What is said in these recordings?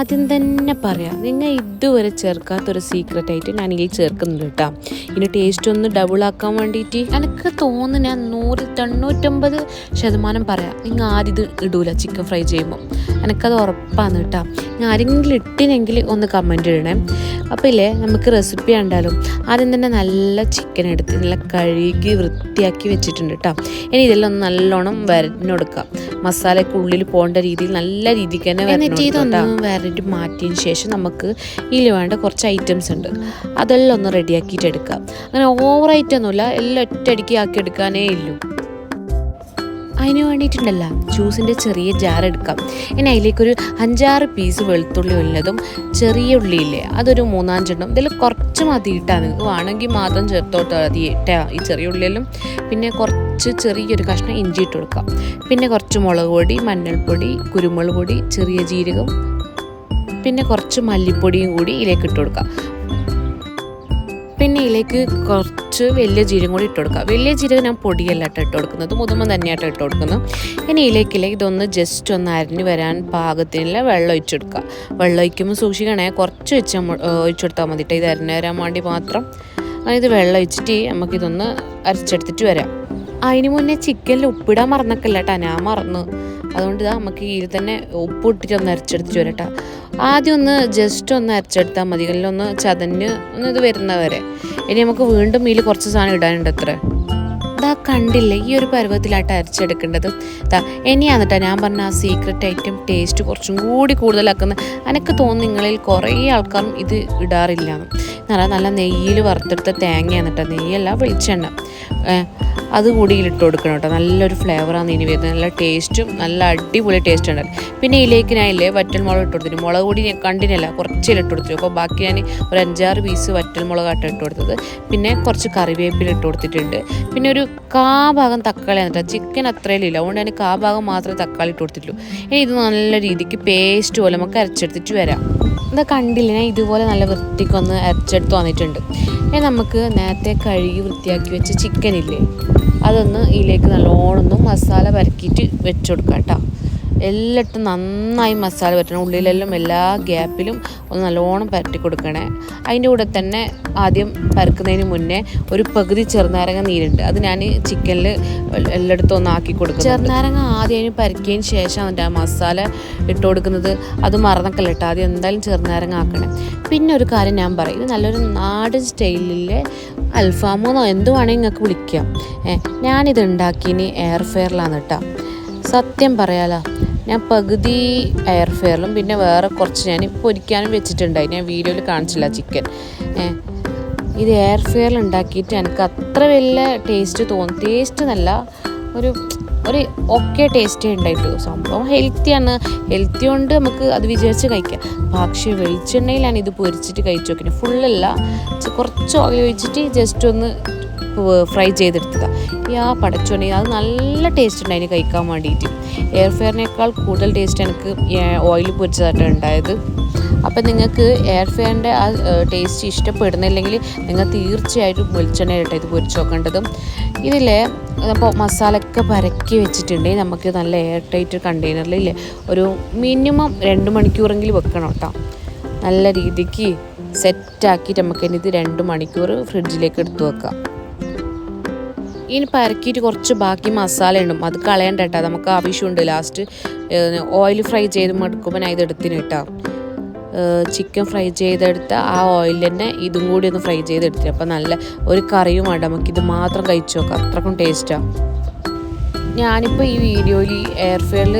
ആദ്യം തന്നെ പറയാം. നിങ്ങൾ ഇതുവരെ ചേർക്കാത്തൊരു സീക്രട്ട് ആയിട്ട് ഞാൻ ഇതിൽ ചേർക്കുന്നുണ്ട് കേട്ടോ. ഇനി ടേസ്റ്റ് ഒന്ന് ഡബിൾ ആക്കാൻ വേണ്ടിയിട്ട് എനിക്ക് തോന്നുന്നു ഞാൻ നൂറിൽ തൊണ്ണൂറ്റൊമ്പത് ശതമാനം പറയാം. നിങ്ങൾ ആദ്യം ഇത് ഇടൂല ചിക്കൻ ഫ്രൈ ചെയ്യുമ്പോൾ എനിക്കത് ഉറപ്പാണ് കേട്ടോ. ഞാൻ ആരെങ്കിലും ഇട്ടിനെങ്കിൽ ഒന്ന് കമന്റ് ഇടണേ. അപ്പോൾ ഇല്ലേ നമുക്ക് റെസിപ്പി ഉണ്ടാലും ആദ്യം തന്നെ നല്ല ചിക്കൻ എടുത്ത് നല്ല കഴുകി വൃത്തിയാക്കി വെച്ചിട്ടുണ്ട് കേട്ടോ. ഇനി ഇതെല്ലാം ഒന്ന് നല്ലോണം വരഞ്ഞെടുക്കാം മസാലയ്ക്ക് ഉള്ളിൽ പോകേണ്ട രീതിയിൽ നല്ല രീതിക്ക് തന്നെ എന്നിട്ട് ഇതൊന്ന് വരഞ്ഞിട്ട് മാറ്റിയതിന് ശേഷം നമുക്ക് ഇതിൽ വേണ്ട കുറച്ച് ഐറ്റംസ് ഉണ്ട്. അതെല്ലാം ഒന്ന് റെഡിയാക്കിയിട്ട് എടുക്കാം. അങ്ങനെ ഓവറായിട്ടൊന്നുമില്ല എല്ലാം ഒറ്റയടിക്ക് ആക്കി എടുക്കാനേ ഇല്ലൂ അതിന് വേണ്ടിയിട്ടുണ്ടല്ല ജ്യൂസിന്റെ ചെറിയ ജാർ എടുക്കാം. ഇനി അതിലേക്കൊരു അഞ്ചാറ് പീസ് വെളുത്തുള്ളി ഉള്ളതും ചെറിയ ഉള്ളിയില്ലേ അതൊരു മൂന്നാഞ്ചെണ്ണം. ഇതിൽ കുറച്ച് മതി ഇട്ടാൽ നിങ്ങൾക്ക് വേണമെങ്കിൽ മാത്രം ചേർത്തോട്ട് മതി ഇട്ടാ ഈ ചെറിയ ഉള്ളിയിലും പിന്നെ കുറച്ച് ചെറിയൊരു കഷ്ണം ഇഞ്ചി ഇട്ട് കൊടുക്കാം. പിന്നെ കുറച്ച് മുളക് പൊടി മഞ്ഞൾപ്പൊടി കുരുമുളക് പൊടി ചെറിയ ജീരകം പിന്നെ കുറച്ച് മല്ലിപ്പൊടിയും കൂടി ഇതിലേക്ക് ഇട്ട് കൊടുക്കാം. പിന്നെ ഇതിലേക്ക് കുറച്ച് വലിയ ജീരകം കൂടി ഇട്ട് കൊടുക്കുക വലിയ ജീരകം ഞാൻ പൊടിയല്ല കേട്ടോ ഇട്ട് കൊടുക്കുന്നത് മുതുമ തന്നെയായിട്ട് ഇട്ട് കൊടുക്കുന്നത്. ഇനി ഇതിലേക്കില്ലേ ഇതൊന്ന് ജസ്റ്റ് ഒന്ന് അരിഞ്ഞ് വരാൻ പാകത്തിനുള്ള വെള്ളം ഒഴിച്ചു കൊടുക്കുക വെള്ളം ഒഴിക്കുമ്പോൾ സൂക്ഷിക്കണേ കുറച്ച് വെച്ച് ഒഴിച്ചു കൊടുത്താൽ മതി കേട്ടോ. ഇത് അരിഞ്ഞ് വരാൻ വേണ്ടി മാത്രം. ഇത് വെള്ളം ഒഴിച്ചിട്ട് നമുക്കിതൊന്ന് അരച്ചെടുത്തിട്ട് വരാം. അതിന് മുന്നേ ചിക്കനിൽ ഉപ്പിടാൻ മറന്നൊക്കെല്ല ഇല്ലട്ടാ ഞാൻ മറന്നു. അതുകൊണ്ട് ഇതാ നമുക്ക് ഇതിൽ തന്നെ ഉപ്പ് ഇട്ടിട്ട് ഒന്ന് അരച്ചെടുത്തിട്ട് വരാം ആദ്യം ഒന്ന് ജസ്റ്റ് ഒന്ന് അരച്ചെടുത്താൽ മതി. ഒന്ന് ചതഞ്ഞ് ഒന്ന് ഇത് വരുന്നവരെ ഇനി നമുക്ക് വീണ്ടും ഇതിൽ കുറച്ച് സാധനം ഇടാനുണ്ട് അത്ര. ഇതാ കണ്ടില്ലേ ഈ ഒരു പരുവത്തിലായിട്ട് അരച്ചെടുക്കേണ്ടത്. ഇതാ ഇനിയാണ് ഞാൻ പറഞ്ഞ ആ സീക്രട്ട് ഐറ്റം ടേസ്റ്റ് കുറച്ചും കൂടി കൂടുതലാക്കുന്നത് എനിക്ക് തോന്നുന്നു നിങ്ങളിൽ കുറേ ആൾക്കാരും ഇത് ഇടാറില്ല. എന്ന് നല്ല നെയ്യിൽ വറുത്തെടുത്ത തേങ്ങയാണ് കേട്ടോ. നെയ്യല്ല വെളിച്ചെണ്ണ. അതുകൂടി അത് കൂടി ഇതിലിട്ട് കൊടുക്കണം കേട്ടോ. നല്ലൊരു ഫ്ലേവറാണ് ഇനി വരുന്നത്. നല്ല ടേസ്റ്റും നല്ല അടിപൊളി ടേസ്റ്റ് ഉണ്ട് പിന്നെ ഇതിലേക്ക് ഞാൻ ഇല്ലേ വറ്റൽ മുളക് ഇട്ട് കൊടുത്തിട്ട് മുളക് പൊടി ഞാൻ കണ്ടിനല്ല കുറച്ചിൽ ഇട്ട് കൊടുത്തു അപ്പോൾ ബാക്കി ഞാൻ ഒരു അഞ്ചാറ് പീസ് വറ്റൽ മുളകായിട്ട് ഇട്ട് കൊടുത്തത്. പിന്നെ കുറച്ച് കറിവേപ്പില ഇട്ട് കൊടുത്തിട്ടുണ്ട്. പിന്നെ ഒരു കാ ഭാഗം തക്കാളി എന്നിട്ട് ചിക്കൻ അത്രയിലില്ല അതുകൊണ്ട് ഞാൻ കാ ഭാഗം മാത്രമേ തക്കാളി ഇട്ട് കൊടുത്തിട്ടുള്ളൂ. ഇനി ഇത് നല്ല രീതിക്ക് പേസ്റ്റ് പോലെ നമുക്ക് അരച്ചെടുത്തിട്ട് വരാം. ഇതാ കണ്ടില്ല ഞാൻ ഇതുപോലെ നല്ല വൃത്തിക്കൊന്ന് അരച്ചെടുത്ത് വന്നിട്ടുണ്ട്. ഇനി നമുക്ക് നേരത്തെ കഴുകി വൃത്തിയാക്കി വെച്ച ചിക്കൻ ഇല്ലേ അതൊന്ന് ഇതിലേക്ക് നല്ലോണം മസാല പരക്കിയിട്ട് വെച്ചു കൊടുക്കാം കേട്ടോ. എല്ലായിട്ടും നന്നായി മസാല പറ്റണം. ഉള്ളിലെല്ലാം എല്ലാ ഗ്യാപ്പിലും ഒന്ന് നല്ലോണം പരട്ടി കൊടുക്കണേ. അതിന്റെ കൂടെ തന്നെ ആദ്യം പരക്കുന്നതിന് മുന്നേ ഒരു പകുതി ചെറുനാരങ്ങ നീരുണ്ട്. അത് ഞാൻ ചിക്കനിൽ എല്ലായിടത്തും ഒന്ന് ആക്കി കൊടുക്കും ചെറുനാരങ്ങ ആദ്യം അതിന് പരക്കിയതിന് ശേഷം അതിന്റെ ആ മസാല ഇട്ട് കൊടുക്കുന്നത് അത് മറന്നക്കല്ല കേട്ടോ ആദ്യം എന്തായാലും ചെറുനാരങ്ങ ആക്കണേ. പിന്നെ ഒരു കാര്യം ഞാൻ പറയും. ഇത് നല്ലൊരു നാടൻ സ്റ്റൈലിലെ അൽഫാമോന്നോ എന്ത് വേണമെങ്കിൽ നിങ്ങൾക്ക് വിളിക്കാം. ഞാനിത് ഉണ്ടാക്കിയിന് എയർ ഫെയറിലാണ് കേട്ടോ സത്യം പറയാലോ. ഞാൻ പകുതി എയർ ഫെയറിലും പിന്നെ വേറെ കുറച്ച് ഞാൻ പൊരിക്കാനും വെച്ചിട്ടുണ്ടായി. ഞാൻ വീഡിയോയിൽ കാണിച്ചില്ല ചിക്കൻ ഇത് എയർ ഫെയറിൽ ഉണ്ടാക്കിയിട്ട് എനിക്ക് അത്ര വലിയ ടേസ്റ്റ് തോന്നി. ടേസ്റ്റ് നല്ല ഒരു ഒരു ഓക്കെ ടേസ്റ്റേ ഉണ്ടായിട്ടു സംഭവം ഹെൽത്തിയാണ് ഹെൽത്തി കൊണ്ട് നമുക്ക് അത് വിചാരിച്ച് കഴിക്കാം. പക്ഷേ വെളിച്ചെണ്ണയിലാണ് ഇത് പൊരിച്ചിട്ട് കഴിച്ചു നോക്കുന്നത് ഫുള്ളല്ല കുറച്ച് ഓയിൽ ഒഴിച്ചിട്ട് ജസ്റ്റ് ഒന്ന് ഫ്രൈ ചെയ്തെടുത്തതാണ് ഈ ആ പടച്ചോണി അത് നല്ല ടേസ്റ്റ് ഉണ്ട് അതിന് കഴിക്കാൻ വേണ്ടിയിട്ട് എയർ ഫെയറിനേക്കാൾ കൂടുതൽ ടേസ്റ്റ് എനിക്ക് ഓയിൽ പൊരിച്ചതായിട്ടാണ് ഉണ്ടായത്. അപ്പം നിങ്ങൾക്ക് എയർ ഫെയറിന്റെ ആ ടേസ്റ്റ് ഇഷ്ടപ്പെടുന്നില്ലെങ്കിൽ നിങ്ങൾ തീർച്ചയായിട്ടും വെളിച്ചെണ്ണ ഇട്ട് ഇത് പൊരിച്ച് നോക്കേണ്ടതും. ഇതിലെ അപ്പോൾ മസാലയൊക്കെ പരക്കി വെച്ചിട്ടുണ്ടെങ്കിൽ നമുക്ക് നല്ല എയർ ടൈറ്റ് കണ്ടെയ്നറിൽ ഇല്ലേ ഒരു മിനിമം രണ്ട് മണിക്കൂറെങ്കിലും വെക്കണം കേട്ടോ നല്ല രീതിക്ക് സെറ്റാക്കിയിട്ട് ഇത് രണ്ട് മണിക്കൂർ ഫ്രിഡ്ജിലേക്ക് എടുത്തു വെക്കാം. ഇനി പരക്കിയിട്ട് കുറച്ച് ബാക്കി മസാല ഉണ്ടാവും അത് കളയണ്ട കേട്ടോ നമുക്ക് ആവശ്യമുണ്ട്. ലാസ്റ്റ് ഓയിൽ ഫ്രൈ ചെയ്ത് മടുക്കുമ്പോൾ ഞാൻ ഇത് എടുത്തിന് കേട്ടോ ചിക്കൻ ഫ്രൈ ചെയ്തെടുത്ത ആ ഓയിൽ തന്നെ ഇതും കൂടി ഒന്ന് ഫ്രൈ ചെയ്തെടുത്തിട്ട് അപ്പം നല്ല ഒരു കറിയും വേണ്ട. നമുക്ക് ഇത് മാത്രം കഴിച്ചു നോക്കാം. അത്രക്കും ടേസ്റ്റാണ് ഞാനിപ്പോൾ ഈ വീഡിയോയിൽ എയർ ഫെയറിൽ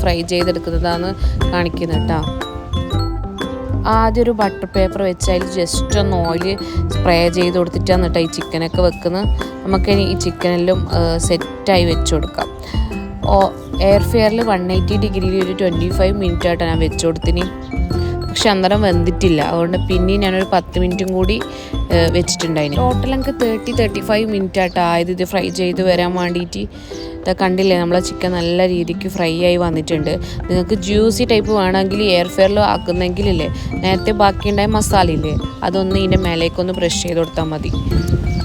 ഫ്രൈ ചെയ്തെടുക്കുന്നതാണ് കാണിക്കുന്നത് കേട്ടോ ആദ്യം ഒരു ബട്ടർ പേപ്പർ വെച്ച് അതിൽ ജസ്റ്റ് ഒന്ന് ഓയിൽ സ്പ്രേ ചെയ്ത് കൊടുത്തിട്ടാണ് കേട്ടോ ഈ ചിക്കനൊക്കെ വെക്കുന്നത് നമുക്ക് ഈ ചിക്കനെല്ലാം സെറ്റായി വെച്ച് കൊടുക്കാം. എയർ ഫെയറിൽ വൺ എയ്റ്റി ഡിഗ്രിയിൽ ഒരു ട്വന്റി ഫൈവ് മിനിറ്റ് ആയിട്ടാണ് ഞാൻ വെച്ച് കൊടുത്തിന്. പക്ഷെ അന്നേരം വെന്തിട്ടില്ല അതുകൊണ്ട് പിന്നെയും ഞാനൊരു പത്ത് മിനിറ്റും കൂടി വെച്ചിട്ടുണ്ടായി ടോട്ടൽ എനിക്ക് തേർട്ടി തേർട്ടി ഫൈവ് മിനിറ്റ് ആട്ടോ ആയത് ഇത് ഫ്രൈ ചെയ്ത് വരാൻ വേണ്ടിയിട്ട് കണ്ടില്ലേ നമ്മളെ ചിക്കൻ നല്ല രീതിക്ക് ഫ്രൈ ആയി വന്നിട്ടുണ്ട്. നിങ്ങൾക്ക് ജ്യൂസി ടൈപ്പ് വേണമെങ്കിൽ എയർ ഫെയറിൽ ആക്കുന്നെങ്കിലില്ലേ നേരത്തെ ബാക്കിയുണ്ടായ മസാല ഇല്ലേ അതൊന്ന് ഇതിന്റെ മേലേക്കൊന്ന് ബ്രഷ് ചെയ്ത് കൊടുത്താൽ മതി.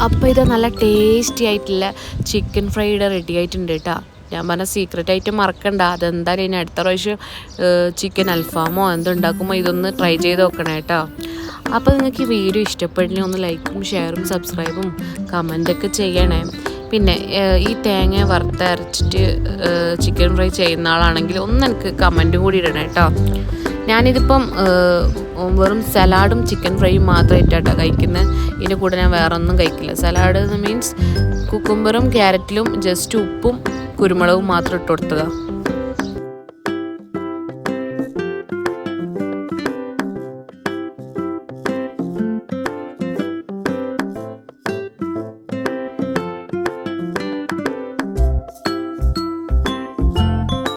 അപ്പോൾ ഇത് നല്ല ടേസ്റ്റി ആയിട്ടുള്ള ചിക്കൻ ഫ്രൈഡ് റെഡി ആയിട്ടുണ്ട് കേട്ടോ ഞാൻ പറഞ്ഞ സീക്രട്ട് ആയിട്ട് മറക്കണ്ട. അതെന്തായാലും ഇനി അടുത്ത പ്രാവശ്യം ചിക്കൻ അൽഫാമോ എന്തുണ്ടാക്കുമോ ഇതൊന്ന് ട്രൈ ചെയ്ത് നോക്കണേ കേട്ടോ അപ്പോൾ നിങ്ങൾക്ക് ഈ വീഡിയോ ഇഷ്ടപ്പെട്ടില്ലെങ്കിൽ ഒന്ന് ലൈക്കും ഷെയറും സബ്സ്ക്രൈബും കമന്റൊക്കെ ചെയ്യണേ. പിന്നെ ഈ തേങ്ങ വറുത്തരച്ചിട്ട് ചിക്കൻ ഫ്രൈ ചെയ്യുന്ന ആളാണെങ്കിൽ ഒന്ന് എനിക്ക് കമന്റും കൂടി ഇടണം കേട്ടോ ഞാനിതിപ്പം വെറും സലാഡും ചിക്കൻ ഫ്രൈയും മാത്രമായിട്ടാട്ടോ കഴിക്കുന്നത് ഇതിന്റെ കൂടെ ഞാൻ വേറെ ഒന്നും കഴിക്കില്ല. സലാഡ് മീൻസ് കുക്കുംബറും ക്യാരറ്റിലും ജസ്റ്റ് ഉപ്പും കുരുമുളകും മാത്രം ഇട്ട് കൊടുത്തതാണ്